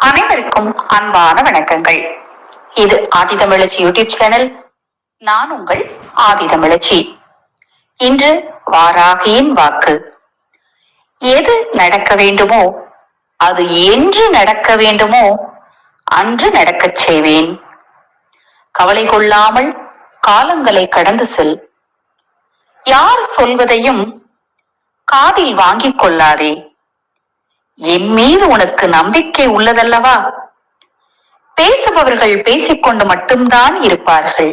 அனைவருக்கும் அன்பான வணக்கங்கள். இது ஆதிதமிழச்சி யூடியூப் சேனல். நான் உங்கள் ஆதிதமிழச்சி. இன்று வாராகியின் வாக்கு. எது நடக்க வேண்டுமோ அது என்று நடக்க வேண்டுமோ அன்று நடக்கச் செய்வேன். கவலை கொள்ளாமல் காலங்களை கடந்து செல். யார் சொல்வதையும் காதில் வாங்கிக் கொள்ளாதே. என் மீது உனக்கு நம்பிக்கை உள்ளதல்லவா? பேசுபவர்கள் பேசிக்கொண்டு மட்டும்தான் இருப்பார்கள்.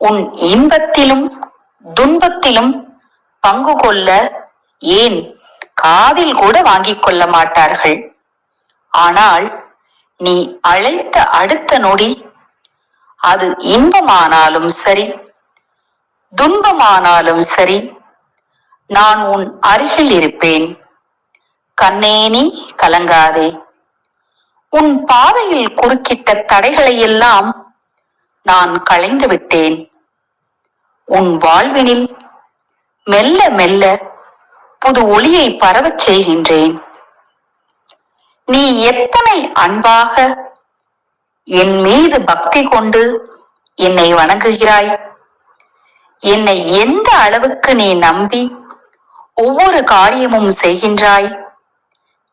உன் இன்பத்திலும் துன்பத்திலும் பங்கு கொள்ள ஏன் காதில் கூட வாங்கிக் கொள்ள மாட்டார்கள்? ஆனால் நீ அழைத்த அடுத்த நொடி அது இன்பமானாலும் சரி துன்பமானாலும் சரி நான் உன் அருகில் இருப்பேன். கண்ணேனி கலங்காதே. உன் பாதையில் குறுக்கிட்ட தடைகளை எல்லாம் நான் களைந்து விட்டேன். உன் வாழ்வினில் மெல்ல மெல்ல புது ஒளியை பரவச் செய்கின்றேன். நீ எத்தனை அன்பாக என் மீது பக்தி கொண்டு என்னை வணங்குகிறாய்? என்னை எந்த அளவுக்கு நீ நம்பி ஒவ்வொரு காரியமும் செய்கின்றாய்?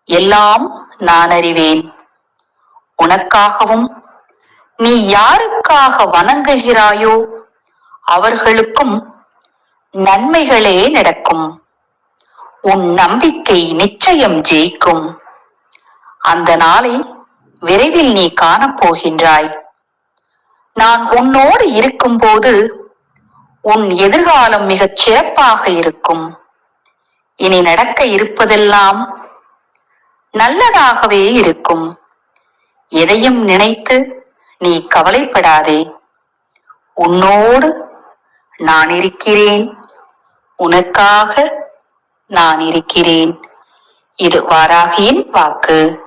எல்லாம் நான் அறிவேன். உனக்காகவும் நீ யாருக்காக வணங்குகிறாயோ அவர்களுக்கும் நன்மைகளே நடக்கும். உன் நம்பிக்கை நிச்சயம் ஜெயிக்கும். அந்த நாளை விரைவில் நீ காணப் போகின்றாய் நான் உன்னோடு இருக்கும்போது உன் எதிர்காலம் மிகச் சிறப்பாக இருக்கும். இனி நடக்க இருப்பதெல்லாம் நல்லதாகவே இருக்கும். எதையும் நினைத்து நீ கவலைப்படாதே. உன்னோடு நான் இருக்கிறேன். உனக்காக நான் இருக்கிறேன். இது வாராகியின் வாக்கு.